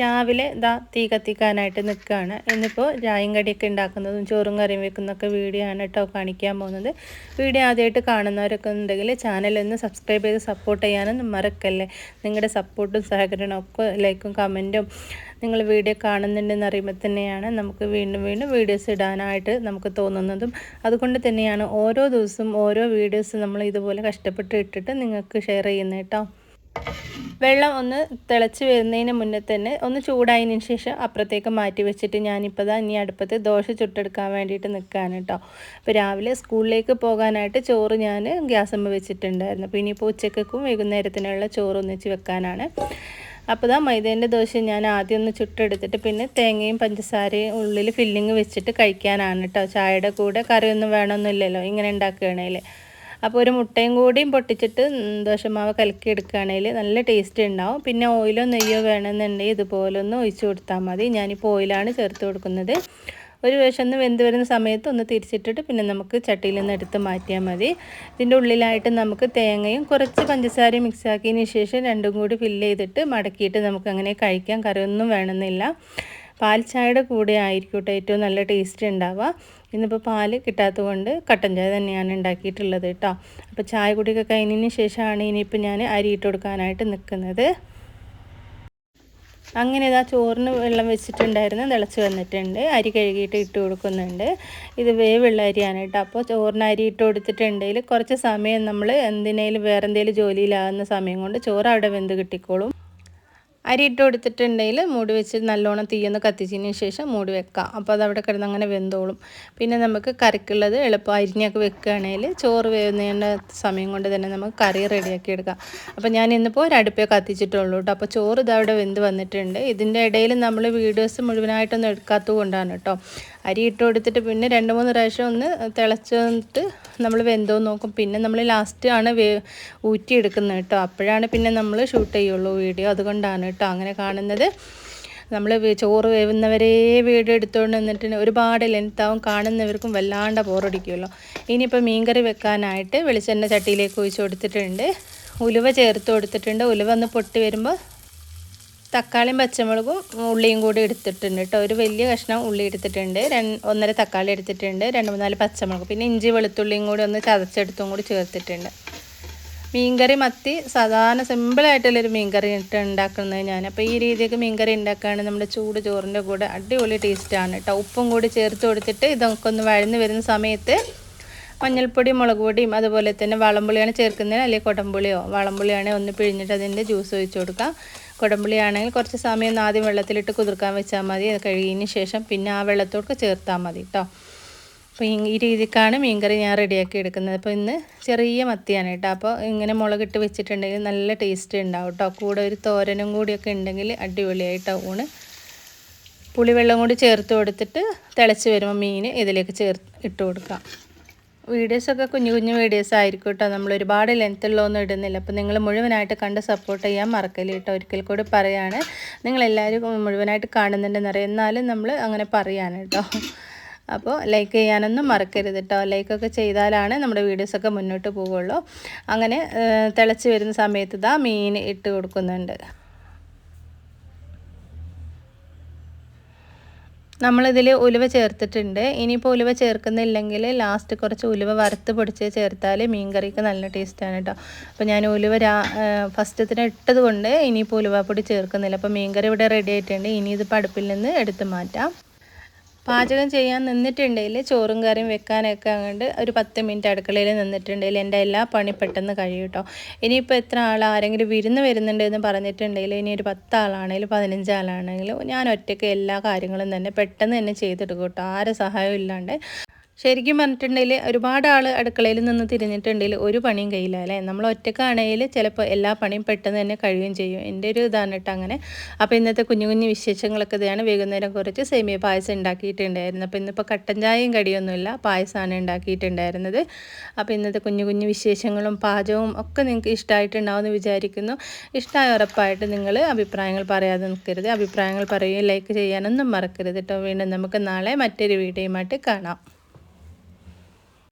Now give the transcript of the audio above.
രാവിലെ ഇതാ തീ കത്തിക്കാനായിട്ട് നിൽക്കുകയാണ്. ഇന്നിപ്പോൾ ചായയും കടിയൊക്കെ ഉണ്ടാക്കുന്നതും ചോറും കറിയും വെക്കുന്നതൊക്കെ വീഡിയോ ആണ് കേട്ടോ കാണിക്കാൻ പോകുന്നത്. വീഡിയോ ആദ്യമായിട്ട് കാണുന്നവരൊക്കെ ഉണ്ടെങ്കിൽ ചാനലൊന്ന് സബ്സ്ക്രൈബ് ചെയ്ത് സപ്പോർട്ട് ചെയ്യാനൊന്നും മറക്കല്ലേ? നിങ്ങളുടെ സപ്പോർട്ടും സഹകരണവും ഒക്കെ ലൈക്കും കമന്റും നിങ്ങൾ വീഡിയോ കാണുന്നുണ്ടെന്ന് അറിയുമ്പോൾ തന്നെയാണ് നമുക്ക് വീണ്ടും വീണ്ടും വീഡിയോസ് ഇടാനായിട്ട് നമുക്ക് തോന്നുന്നതും. അതുകൊണ്ട് തന്നെയാണ് ഓരോ ദിവസവും ഓരോ വീഡിയോസ് നമ്മൾ ഇതുപോലെ കഷ്ടപ്പെട്ട് ഇട്ടിട്ട് നിങ്ങൾക്ക് ഷെയർ ചെയ്യുന്നത് കേട്ടോ. വെള്ളം ഒന്ന് തിളച്ച് വരുന്നതിന് മുന്നേ തന്നെ ഒന്ന് ചൂടായതിന് ശേഷം അപ്പുറത്തേക്ക് മാറ്റി വെച്ചിട്ട് ഞാനിപ്പോൾ ദാ ഇനി അടുപ്പത്ത് ദോശ ചുട്ടെടുക്കാൻ വേണ്ടിയിട്ട് നിൽക്കുകയാണ് കേട്ടോ. അപ്പോൾ രാവിലെ സ്കൂളിലേക്ക് പോകാനായിട്ട് ചോറ് ഞാൻ ഗ്യാസമ്മ വെച്ചിട്ടുണ്ടായിരുന്നു. അപ്പോൾ ഇനിയിപ്പോൾ ഉച്ചക്കും വൈകുന്നേരത്തിനുള്ള ചോറ് ഒന്നിച്ച് വെക്കാനാണ്. അപ്പോൾ ഇതാ മൈദേന്റെ ദോശ ഞാൻ ആദ്യം ഒന്ന് ചുട്ടെടുത്തിട്ട് പിന്നെ തേങ്ങയും പഞ്ചസാരയും ഉള്ളിൽ ഫില്ലിങ് വെച്ചിട്ട് കഴിക്കാനാണ് കേട്ടോ. ചായയുടെ കൂടെ കറിയൊന്നും വേണമെന്നില്ലല്ലോ ഇങ്ങനെ ഉണ്ടാക്കുകയാണെങ്കിൽ അപ്പോൾ ഒരു മുട്ടയും കൂടിയും പൊട്ടിച്ചിട്ട് ദോശമാവ് കലക്കി എടുക്കുകയാണെങ്കിൽ നല്ല ടേസ്റ്റ് ഉണ്ടാവും. പിന്നെ ഓയിലോ നെയ്യോ വേണമെന്നുണ്ടെങ്കിൽ ഇതുപോലെ ഒന്ന് ഒഴിച്ചു കൊടുത്താൽ മതി. ഞാനിപ്പോൾ ഓയിലാണ് ചേർത്ത് കൊടുക്കുന്നത്. ഒരു ഒന്ന് വെന്ത് വരുന്ന സമയത്ത് ഒന്ന് തിരിച്ചിട്ടിട്ട് പിന്നെ നമുക്ക് ചട്ടിയിൽ നിന്ന് എടുത്ത് മാറ്റിയാൽ മതി. ഇതിന്റെ ഉള്ളിലായിട്ട് നമുക്ക് തേങ്ങയും കുറച്ച് പഞ്ചസാരയും മിക്സ് ആക്കിയതിന് ശേഷം രണ്ടും കൂടി ഫില്ല് ചെയ്തിട്ട് മടക്കിയിട്ട് നമുക്ക് അങ്ങനെ കഴിക്കാം. കറിയൊന്നും വേണമെന്നില്ല. പാൽ ചായയുടെ കൂടെ ആയിരിക്കും ഏറ്റവും നല്ല ടേസ്റ്റ് ഉണ്ടാവുക. ഇന്നിപ്പോൾ പാൽ കിട്ടാത്തത് കൊണ്ട് കട്ടൻ ചായ തന്നെയാണ് ഉണ്ടാക്കിയിട്ടുള്ളത് കേട്ടോ അപ്പോൾ ചായ കുടിയൊക്കെ കഴിഞ്ഞതിന് ശേഷമാണ് ഇനിയിപ്പോൾ ഞാൻ അരി ഇട്ട് കൊടുക്കാനായിട്ട് നിൽക്കുന്നത് അങ്ങനെ ഇതാ ചോറിന് വെള്ളം വെച്ചിട്ടുണ്ടായിരുന്നു തിളച്ച് വന്നിട്ടുണ്ട്. അരി കഴുകിയിട്ട് ഇട്ട് കൊടുക്കുന്നുണ്ട്. ഇത് വേവുള്ള അരിയാണ് കേട്ടോ അപ്പോൾ ചോറിന് അരി ഇട്ട് കൊടുത്തിട്ടുണ്ടെങ്കിൽ കുറച്ച് സമയം നമ്മൾ എന്തിനേലും വേറെ എന്തെങ്കിലും ജോലിയിലാകുന്ന സമയം കൊണ്ട് ചോറ് അവിടെ വെന്ത് കിട്ടിക്കോളും. അരി ഇട്ട് കൊടുത്തിട്ടുണ്ടെങ്കിൽ മൂടി വെച്ച് നല്ലോണം തീയൊന്ന് കത്തിച്ചതിന് ശേഷം മൂടി വെക്കാം. അപ്പോൾ അത് അവിടെ കിടന്ന് അങ്ങനെ വെന്തോളും. പിന്നെ നമുക്ക് കറിക്കുള്ളത് എളുപ്പം അരിഞ്ഞൊക്കെ വെക്കുകയാണെങ്കിൽ ചോറ് വേവുന്നതിന്റെ സമയം കൊണ്ട് തന്നെ നമുക്ക് കറി റെഡിയാക്കി എടുക്കാം. അപ്പോൾ ഞാൻ ഇന്നിപ്പോൾ ഒരു അടുപ്പേ കത്തിച്ചിട്ടുള്ളൂ കേട്ടോ. അപ്പോൾ ചോറ് ഇതവിടെ വെന്ത് വന്നിട്ടുണ്ട്. ഇതിന്റെ ഇടയിൽ നമ്മൾ വീഡിയോസ് മുഴുവനായിട്ടൊന്നും എടുക്കാത്തത് കൊണ്ടാണ് കേട്ടോ. അരി ഇട്ട് കൊടുത്തിട്ട് പിന്നെ രണ്ട് മൂന്ന് പ്രാവശ്യം ഒന്ന് തിളച്ച് വന്നിട്ട് നമ്മൾ വെന്തോ നോക്കും. പിന്നെ നമ്മൾ ലാസ്റ്റ് ആണ് വേ ഊറ്റിയെടുക്കുന്നത് കേട്ടോ. അപ്പോഴാണ് പിന്നെ നമ്മൾ ഷൂട്ട് ചെയ്യുള്ളൂ വീഡിയോ. അതുകൊണ്ടാണ് കേട്ടോ അങ്ങനെ കാണുന്നത്. നമ്മൾ ചോറ് വേവുന്നവരേ വീഡിയോ എടുത്തുകൊണ്ട് നിന്നിട്ട് ഒരുപാട് ലെങ്ത്താവും കാണുന്നവർക്കും വല്ലാണ്ട് ബോറടിക്കുമല്ലോ ഇനിയിപ്പോൾ മീൻകറി വെക്കാനായിട്ട് വെളിച്ചെണ്ണ ചട്ടിയിലേക്ക് ഒഴിച്ച് കൊടുത്തിട്ടുണ്ട്. ഉലുവ ചേർത്ത് കൊടുത്തിട്ടുണ്ട്. ഉലുവ ഒന്ന് പൊട്ടി വരുമ്പോൾ തക്കാളിയും പച്ചമുളകും ഉള്ളിയും കൂടി എടുത്തിട്ടുണ്ട് കേട്ടോ. ഒരു വലിയ കഷ്ണം ഉള്ളി എടുത്തിട്ടുണ്ട്. ഒന്നര തക്കാളി എടുത്തിട്ടുണ്ട്. രണ്ട് മൂന്നാൽ പച്ചമുളക്. പിന്നെ ഇഞ്ചി വെളുത്തുള്ളിയും കൂടി ഒന്ന് ചതച്ചെടുത്തും കൂടി ചേർത്തിട്ടുണ്ട്. മീൻകറി മത്തി സാധാരണ സിമ്പിളായിട്ടുള്ളൊരു മീൻകറി ഇട്ട് ഉണ്ടാക്കുന്നത് ഞാൻ. അപ്പോൾ ഈ രീതിക്ക് മീൻകറി ഉണ്ടാക്കുകയാണ് നമ്മുടെ ചൂട് ചോറിന്റെ കൂടെ അടിപൊളി ടേസ്റ്റാണ് കേട്ടോ. ഉപ്പും കൂടി ചേർത്ത് കൊടുത്തിട്ട് ഇതൊക്കെ ഒന്ന് വഴന്ന് വരുന്ന സമയത്ത് മഞ്ഞൾപ്പൊടി മുളക് പൊടിയും അതുപോലെ തന്നെ വളംപുളിയാണ് ചേർക്കുന്നത് അല്ലെങ്കിൽ കൊടംപുളിയോ വളംപുളിയാണെങ്കിൽ ഒന്ന് പിഴിഞ്ഞിട്ട് അതിന്റെ ജ്യൂസ് ഒഴിച്ച് കൊടുക്കാം. കുടമ്പുളിയാണെങ്കിൽ കുറച്ച് സമയം ഒന്ന് ആദ്യം വെള്ളത്തിലിട്ട് കുതിർക്കാൻ വെച്ചാൽ മതി. അത് കഴുകിയതിന് ശേഷം പിന്നെ ആ വെള്ളത്തോട്ട് ചേർത്താൽ മതി കേട്ടോ അപ്പോൾ ഈ രീതിക്കാണ് മീൻകറി ഞാൻ റെഡിയാക്കി എടുക്കുന്നത്. അപ്പോൾ ഇന്ന് ചെറിയ മത്തിയാണ് കേട്ടോ അപ്പോൾ ഇങ്ങനെ മുളകിട്ട് വെച്ചിട്ടുണ്ടെങ്കിൽ നല്ല ടേസ്റ്റ് ഉണ്ടാവും കേട്ടോ കൂടെ ഒരു തോരനും കൂടിയൊക്കെ ഉണ്ടെങ്കിൽ അടിപൊളിയായിട്ട് ഊണ് പുളിവെള്ളം കൂടി ചേർത്ത് കൊടുത്തിട്ട് തിളച്ച് വരുമ്പോൾ മീൻ ഇതിലേക്ക് ചേർത്ത് ഇട്ട് കൊടുക്കാം. വീഡിയോസൊക്കെ കുഞ്ഞു കുഞ്ഞു വീഡിയോസ് ആയിരിക്കും കേട്ടോ നമ്മൾ ഒരുപാട് ലെങ്ത്തുള്ളതൊന്നും ഇടുന്നില്ല. അപ്പോൾ നിങ്ങൾ മുഴുവനായിട്ട് കണ്ട് സപ്പോർട്ട് ചെയ്യാൻ മറക്കല്ലേ കേട്ടോ. ഒരിക്കൽ കൂടി പറയാണ്. നിങ്ങളെല്ലാവരും മുഴുവനായിട്ട് കാണുന്നുണ്ടെന്നറിയാം. എന്നാലും നമ്മൾ അങ്ങനെ പറയാണ് കേട്ടോ. അപ്പോൾ ലൈക്ക് ചെയ്യാനൊന്നും മറക്കരുത് കേട്ടോ. ലൈക്കൊക്കെ ചെയ്താലാണ് നമ്മുടെ വീഡിയോസൊക്കെ മുന്നോട്ട് പോവുള്ളൂ. അങ്ങനെ തിളച്ച് വരുന്ന സമയത്ത് ഇതാ മീൻ ഇട്ട് കൊടുക്കുന്നുണ്ട്. നമ്മളിതിൽ ഉലുവ ചേർത്തിട്ടുണ്ട്. ഇനിയിപ്പോൾ ഉലുവ ചേർക്കുന്നില്ലെങ്കിൽ ലാസ്റ്റ് കുറച്ച് ഉലുവ വറുത്ത് പൊടിച്ച് ചേർത്താൽ മീൻകറിക്ക് നല്ല ടേസ്റ്റാണ് കേട്ടോ അപ്പോൾ ഞാൻ ഉലുവ രാ ഫസ്റ്റത്തിന് ഇട്ടത് കൊണ്ട് ഇനിയിപ്പോൾ ഉലുവപ്പൊടി ചേർക്കുന്നില്ല. അപ്പോൾ മീൻകറി ഇവിടെ റെഡി ആയിട്ടുണ്ട്. ഇനി ഇത് പടുപ്പിൽ നിന്ന് എടുത്ത് മാറ്റാം. പാചകം ചെയ്യാൻ നിന്നിട്ടുണ്ടെങ്കിൽ ചോറും കറിയും വെക്കാനൊക്കെ അങ്ങോട്ട് ഒരു പത്ത് മിനിറ്റ് അടുക്കളയിൽ നിന്നിട്ടുണ്ടെങ്കിൽ എന്റെ എല്ലാ പണി പെട്ടെന്ന് കഴിയും കേട്ടോ. ഇനിയിപ്പോൾ എത്ര ആൾ ആരെങ്കിലും വിരുന്ന് വരുന്നുണ്ട് എന്ന് പറഞ്ഞിട്ടുണ്ടെങ്കിൽ ഇനി ഒരു പത്ത് ആളാണെങ്കിലും പതിനഞ്ച് ആളാണെങ്കിലും ഞാൻ ഒറ്റയ്ക്ക് എല്ലാ കാര്യങ്ങളും തന്നെ പെട്ടെന്ന് തന്നെ ചെയ്തെടുക്കും കേട്ടോ. ആരെ സഹായം ഇല്ലാണ്ട്. ശരിക്കും പറഞ്ഞിട്ടുണ്ടെങ്കിൽ ഒരുപാട് ആൾ അടുക്കളയിൽ നിന്ന് തിരിഞ്ഞിട്ടുണ്ടെങ്കിൽ ഒരു പണിയും കഴിയില്ല അല്ലേ? നമ്മൾ ഒറ്റക്കാണെങ്കിൽ ചിലപ്പോൾ എല്ലാ പണിയും പെട്ടെന്ന് തന്നെ കഴിയുകയും ചെയ്യും. എന്റെ ഒരു ഇതാണ് അങ്ങനെ. അപ്പോൾ ഇന്നത്തെ കുഞ്ഞു കുഞ്ഞു വിശേഷങ്ങളൊക്കെ ഇതാണ്. വൈകുന്നേരം കുറച്ച് സേമിയ പായസം ഉണ്ടാക്കിയിട്ടുണ്ടായിരുന്നു. അപ്പോൾ ഇന്നിപ്പോൾ കട്ടൻ ചായയും കടിയൊന്നുമില്ല പായസമാണ് ഉണ്ടാക്കിയിട്ടുണ്ടായിരുന്നത്. അപ്പോൾ ഇന്നത്തെ കുഞ്ഞു കുഞ്ഞു വിശേഷങ്ങളും പാചകവും ഒക്കെ നിങ്ങൾക്ക് ഇഷ്ടമായിട്ടുണ്ടാവുമെന്ന് വിചാരിക്കുന്നു. ഇഷ്ടമായ ഉറപ്പായിട്ട് നിങ്ങൾ അഭിപ്രായങ്ങൾ പറയാതെ നിൽക്കരുത്. അഭിപ്രായങ്ങൾ പറയുകയും ലൈക്ക് ചെയ്യാനൊന്നും മറക്കരുത് കേട്ടോ. വീണ്ടും നമുക്ക് നാളെ മറ്റൊരു വീഡിയോയുമായിട്ട് കാണാം.